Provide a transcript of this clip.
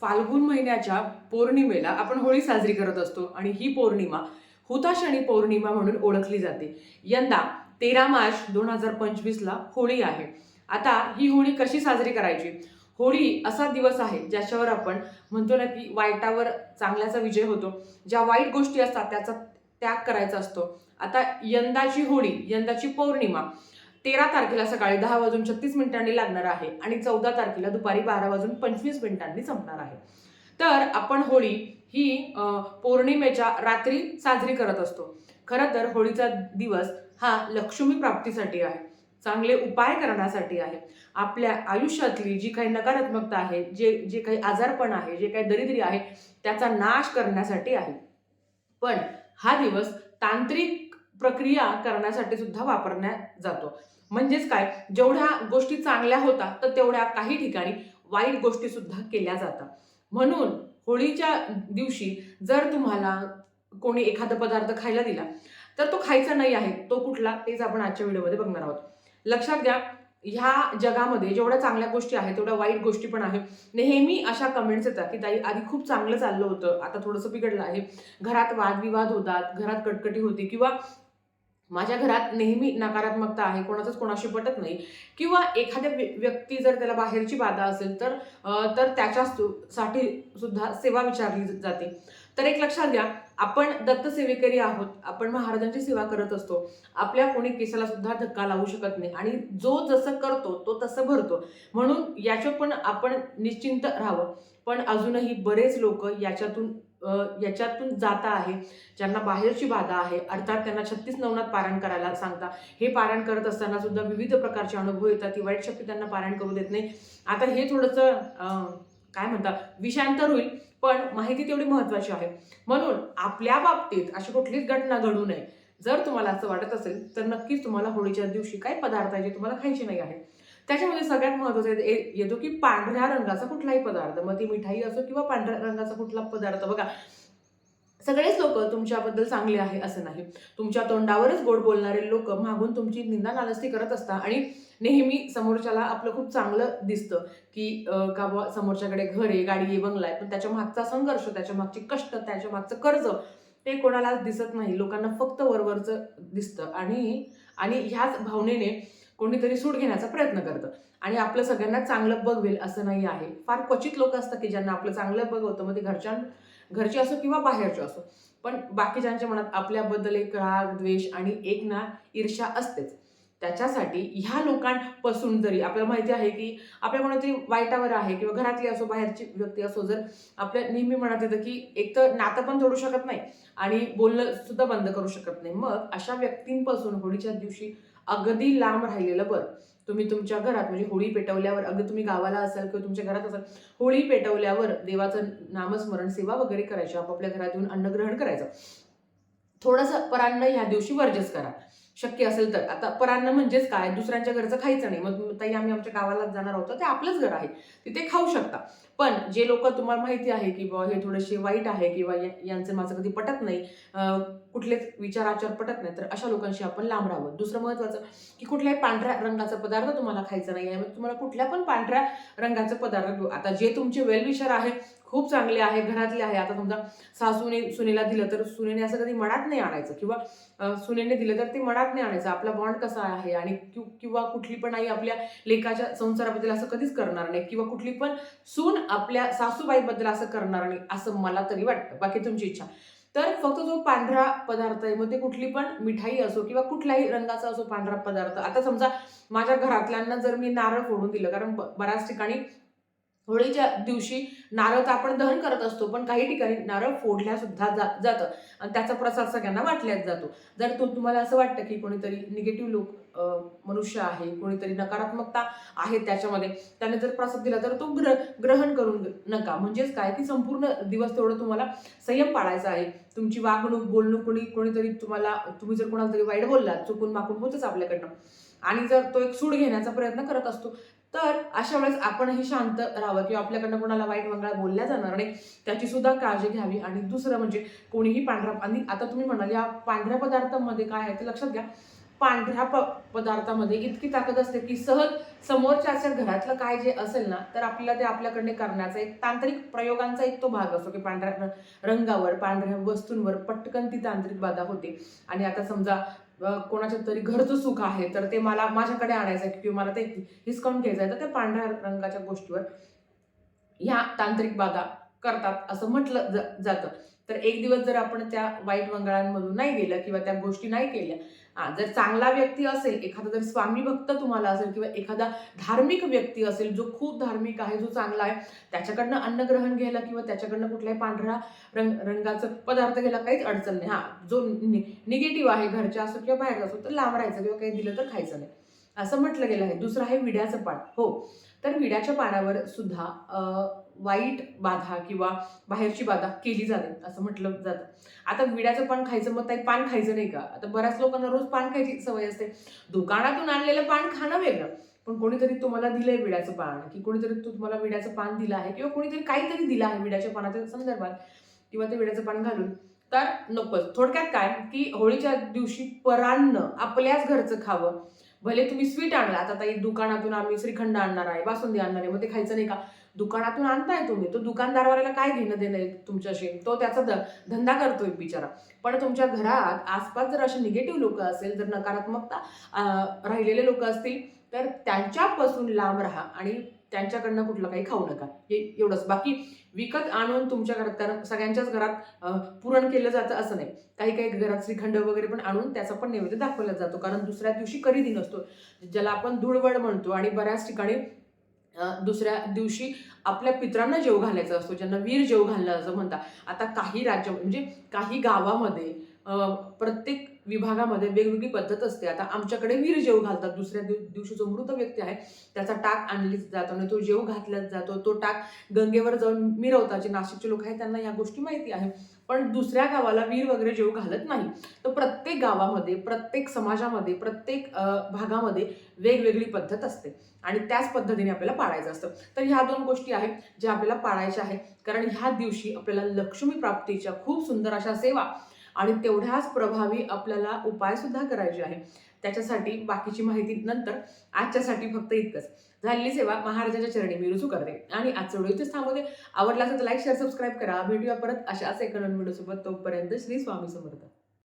फाल्गुन महिन्याच्या पौर्णिमेला आपण होळी साजरी करत असतो आणि ही पौर्णिमा हुताशणी पौर्णिमा म्हणून ओळखली जाते. यंदा तेरा मार्च दोन हजार पंचवीसला होळी आहे. आता ही होळी कशी साजरी करायची? होळी असा दिवस आहे ज्याच्यावर आपण म्हणतो ना की वाईटावर चांगल्याचा विजय होतो. ज्या वाईट गोष्टी असतात त्याचा त्याग करायचा असतो. आता यंदाची होळी यंदाची पौर्णिमा तेरा तारखेला सकाळी दहा वाजून छत्तीस मिनिटांनी लागणार आहे आणि चौदा तारखेला दुपारी बारा वाजून पंचवीस मिनिटांनी संपणार आहे. तर आपण होळी ही पौर्णिमेच्या रात्री साजरी करत असतो. खरं तर होळीचा दिवस हा लक्ष्मी प्राप्तीसाठी आहे. चांगले उपाय करण्यासाठी आहे. आपल्या आयुष्यातली जी काही नकारात्मकता आहे जे जे काही आजारपण आहे जे काही दरिद्री आहे त्याचा नाश करण्यासाठी आहे. पण हा दिवस तांत्रिक प्रक्रिया करण्यासाठी सुद्धा वापरण्यात जातो. म्हणजेच काय? जेवढ्या गोष्टी चांगल्या होतात तर तेवढ्या काही ठिकाणी वाईट गोष्टी सुद्धा केल्या जातात. म्हणून होळीच्या दिवशी जर तुम्हाला कोणी एखादा पदार्थ खायला दिला तर तो खायचा नाही आहे. तो कुठला? तेच आपण आजच्या व्हिडिओमध्ये बघणार आहोत. लक्षात घ्या ह्या जगामध्ये जेवढ्या चांगल्या गोष्टी आहेत तेवढ्या वाईट गोष्टी पण आहेत. नेहमी अशा कमेंट्स येतात की ताई आधी खूप चांगलं चाललं होतं. आता थोडंसं बिघडलं आहे. घरात वादविवाद होतात घरात कटकटी होती. किंवा माझ्या घरात नेहमी नकारात्मकता आहे कोणाचंच कोणाशी पटत नाही. किंवा एखाद्या व्यक्ती जर त्याला बाहेरची बाधा असेल तर तर त्याच्या सुद्धा सेवा विचारली जाते. तर एक लक्षात घ्या आपण दत्तसेवेकरी आहोत आपण महाराजांची सेवा करत असतो. आपल्या कोणी केसाला सुद्धा धक्का लावू शकत नाही आणि जो जसं करतो तो तसं भरतो. म्हणून याच्या पण आपण निश्चिंत राहावं. पण अजूनही बरेच लोक याच्यातून याच्यातून जाता आहे ज्यांना बाहेरची बाधा आहे अर्थात त्यांना छत्तीस नवनात पारायण करायला सांगता. हे पारायण करत असताना सुद्धा विविध प्रकारचे अनुभव येतात ती वाईट शक्ती त्यांना पारायण करू देत नाही. आता हे थोडंसं काय म्हणतात विषांतर होईल पण माहिती तेवढी महत्वाची आहे. म्हणून आपल्या बाबतीत अशी कुठलीच घटना घडू नये. जर तुम्हाला असं वाटत असेल तर नक्कीच तुम्हाला होळीच्या दिवशी काय पदार्थ आहे जे तुम्हाला खायचे नाही आहे त्याच्यामध्ये सगळ्यात महत्वाचं आहे- येतो की पांढऱ्या रंगाचा कुठलाही पदार्थ मग ती मिठाई असो किंवा पांढऱ्या रंगाचा कुठला पदार्थ बघा. सगळेच लोक तुमच्याबद्दल चांगले आहे असं नाही. तुमच्या तोंडावरच गोड बोलणारे लोक मागून तुमची निंदा नालस्ती करत असतात आणि नेहमी समोरच्याला आपलं खूप चांगलं दिसतं की का बुवा समोरच्याकडे घर आहे गाडी आहे बंगला आहे पण त्याच्या मागचा संघर्ष त्याच्या मागचे कष्ट त्याच्या मागचं कर्ज ते कोणालाच दिसत नाही. लोकांना फक्त वरवरचं दिसतं आणि आणि ह्याच भावनेने कोणीतरी सूट घेण्याचा प्रयत्न करतं. आणि आपलं सगळ्यांना चांगलं बघवेल असं नाही आहे. फार क्वचित लोक असतात की ज्यांना आपलं चांगलं बघवतं मग ते घरच्या घरचे असो किंवा बाहेरचे असो. पण बाकीच्यांच्या मनात आपल्याबद्दल एक राग द्वेष आणि एक ना ईर्ष्या असतेच. त्याच्यासाठी ह्या लोकांपासून जरी आपल्याला माहिती आहे की आपल्या कोणातरी वाईटावर आहे किंवा घरातली असो बाहेरची व्यक्ती असो जर आपल्या नेहमी मनात येतं की एक तर नातं पण जोडू शकत नाही आणि बोलणं सुद्धा बंद करू शकत नाही. मग अशा व्यक्तींपासून होळीच्या दिवशी अगदी लांब राहिलेलं बरं. तुम्ही तुमच्या घरात म्हणजे होळी पेटवल्यावर अगदी तुम्ही गावाला असाल किंवा तुमच्या घरात असाल होळी पेटवल्यावर देवाचं नामस्मरण सेवा वगैरे करायची आपापल्या घरात येऊन अन्नग्रहण करायचं. थोडंसं परान्न ह्या दिवशी वर्जस करा. शक्य असेल तर. आता परान्न म्हणजेच काय? दुसऱ्यांच्या घरचं खायचं नाही. मग ताई आम्ही आमच्या गावालाच जाणार होतो ते आपलंच घर आहे. तिथे खाऊ शकता. पण जे लोक तुम्हाला माहिती आहे की बुवा हे थोडेसे वाईट आहे किंवा या- यांचं माझं कधी पटत नाही कुठलेच विचार आचार पटत नाही तर अशा लोकांशी आपण लांब राहावं. दुसरं महत्वाचं की कुठल्याही पांढऱ्या रंगाचा पदार्थ तुम्हाला खायचा नाही आहे. मग तुम्हाला कुठल्या पण पांढऱ्या रंगाचा पदार्थ आता जे तुमचे वेलविशर आहे खूप चांगले आहे घरातले आहे. आता समजा सासूने सुनेला दिलं तर सुनेने असं कधी मनात नाही आणायचं किंवा सुनेने दिलं तर ते मनात नाही आणायचं. आपला बॉन्ड कसा आहे आणि किंवा कुठली पण आई आपल्या लेकाच्या संसाराबद्दल असं कधीच करणार नाही किंवा कुठली पण सून आपल्या सासूबाईबद्दल असं करणार नाही असं मला तरी वाटतं. बाकी तुमची इच्छा. तर फक्त जो पांढरा पदार्थ आहे मग ते कुठली पण मिठाई असो किंवा कुठल्याही रंगाचा असो पांढरा पदार्थ. आता समजा माझ्या घरातल्यांना जर मी नारळ फोडून दिलं कारण ब- बऱ्याच ठिकाणी होळीच्या दिवशी नारळ तर आपण दहन करत असतो पण काही ठिकाणी नारळ फोडल्या सुद्धा जा जातं. आणि त्याचा प्रसाद सगळ्यांना वाटल्याच जातो. जर तो तुम्हाला असं वाटतं की कोणीतरी निगेटिव्ह लोक मनुष्य आहे कोणीतरी नकारात्मकता आहे त्याच्यामध्ये त्याने जर प्रसाद दिला तर तो ग्र ग्रहण करून नका. म्हणजेच काय की संपूर्ण दिवस तेवढं तुम्हाला संयम पाळायचा आहे. तुमची वागणूक बोलणूक कोणी कोणीतरी तुम्हाला तुम्ही जर कोणाला तरी वाईट बोललात चुकून माकून होतच आपल्याकडनं. आणि जर तो एक सूड घेण्याचा प्रयत्न करत असतो तर अशा वेळेस आपणही शांत राहावं किंवा आपल्याकडनं कोणाला वाईट मंगळा बोलल्या जाणार नाही त्याची सुद्धा काळजी घ्यावी. आणि दुसरं म्हणजे कोणीही पांढरा आणि आता तुम्ही म्हणाल या पांढऱ्या पदार्थांमध्ये काय आहे ते लक्षात घ्या. पांढऱ्या प पदार्थामध्ये इतकी ताकद असते की सहज समोरच्याच्या घरातलं काय जे असेल ना तर आपल्याला ते आपल्याकडे करण्याचा एक तांत्रिक प्रयोगांचा एक तो भाग असतो की पांढऱ्या रंगावर पांढऱ्या वस्तूंवर पटकन ती तांत्रिक बाधा होते. आणि आता समजा कोणाच्या तरी घरचं सुख आहे तर ते मला माझ्याकडे आणायचं आहे किंवा मला ते हिसकावून घ्यायचं आहे तर त्या पांढऱ्या रंगाच्या गोष्टीवर ह्या तांत्रिक बाधा करतात असं म्हटलं ज- जातं. तर एक दिवस जर आपण त्या वाईट मंगळांमधून नाही गेलं किंवा त्या गोष्टी नाही केल्या जर चांगला व्यक्ती असेल एखादा जर स्वामी भक्त तुम्हाला असेल किंवा एखादा धार्मिक व्यक्ती असेल जो खूप धार्मिक आहे जो चांगला आहे त्याच्याकडनं अन्नग्रहण घ्यायला किंवा त्याच्याकडनं कुठल्याही पांढरा रंग रंगाचं पदार्थ घ्यायला काहीच अडचण नाही. हा जो निगेटिव्ह आहे घरच्या असो किंवा बाहेर असो तर लांब राहायचं किंवा काही दिलं तर खायचं नाही. असं म्हटलं गेलं आहे. दुसरं आहे विड्याचं पाठ. हो. तर विड्याच्या पानावर सुद्धा वाईट बाधा किंवा बाहेरची बाधा केली जाते असं म्हटलं जातं. आता विड्याचं पान खायचं मग काही पान खायचं नाही का? आता बऱ्याच लोकांना रोज पान खायची सवय असते. दुकानातून आणलेलं पान खाणं वेगळं पण कोणीतरी तुम्हाला दिलंय विड्याचं पान की कोणीतरी तू तुम्हाला विड्याचं पान दिलं आहे किंवा कोणीतरी काहीतरी दिलं आहे विड्याच्या पानाच्या संदर्भात किंवा ते विड्याचं पान घालून तर नकोच. थोडक्यात काय की होळीच्या दिवशी परान्न आपल्याच घरचं खावं भले तुम्ही स्वीट आणला आता ताई दुकानातून आम्ही श्रीखंड आणणार आहे बासुंदी आणणार आहे मग ते खायचं नाही का? दुकानातून आणताय तुम्ही तो दुकानदारवाल्याला काय घेणं देणं आहे तुमच्याशी? तो त्याचा द धंदा करतोय बिचारा. पण तुमच्या घरात आसपास जर असे निगेटिव्ह लोक असेल जर नकारात्मकता राहिलेले लोक असतील तर त्यांच्यापासून लांब राहा आणि त्यांच्याकडनं कुठलं काही खाऊ नका. हे एवढंच. बाकी विकत आणून तुमच्या घरात कारण सगळ्यांच्याच घरात पुरण केलं जातं असं नाही. काही काही घरात श्रीखंड वगैरे पण आणून त्याचा पण नैवेद्य दाखवला जातो. कारण दुसऱ्या दिवशी करी दिन असतो ज्याला आपण धुळवड म्हणतो आणि बऱ्याच ठिकाणी दुसऱ्या दिवशी आपल्या पित्रांना जेव घालायचा असतो. ज्यांना वीर जेव घालणं असं म्हणतात. आता काही राज्य म्हणजे काही गावामध्ये प्रत्येक विभागामध्ये वेगवेगळी पद्धत असते. आता आमच्याकडे वीर जेव घालतात. दुसऱ्या दिव दिवशी जो मृत व्यक्ती आहे त्याचा टाक आणली जातो आणि तो जेव घातला जातो. तो टाक गंगेवर जाऊन मिरवतात. जे नाशिकचे लोक आहेत त्यांना या गोष्टी माहिती आहे. पण दुसऱ्या गावाला वीर वगैरे जेव घालत नाही. तर प्रत्येक गावामध्ये प्रत्येक समाजामध्ये प्रत्येक भागामध्ये वेगवेगळी पद्धत असते. आणि त्याच पद्धतीने आपल्याला पाळायचं असतं. तर ह्या दोन गोष्टी आहेत ज्या आपल्याला पाळायच्या आहेत. कारण ह्या दिवशी आपल्याला लक्ष्मी प्राप्तीच्या खूप सुंदर अशा सेवा आणि तेवढ्याच प्रभावी आपल्याला उपाय सुद्धा करायचे आहे त्याच्यासाठी बाकीची माहिती नंतर आजच्यासाठी फक्त इतकंच. झालेली सेवा महाराजांच्या चरणी मी रुजू करते. आणि आजचं व्हिडिओ इथेच थांबवते. आवडला असेल तर लाईक शेअर सबस्क्राईब करा. भेटूया परत अशाच एका नवीन व्हिडिओ तोपर्यंत श्री स्वामी समर्थ.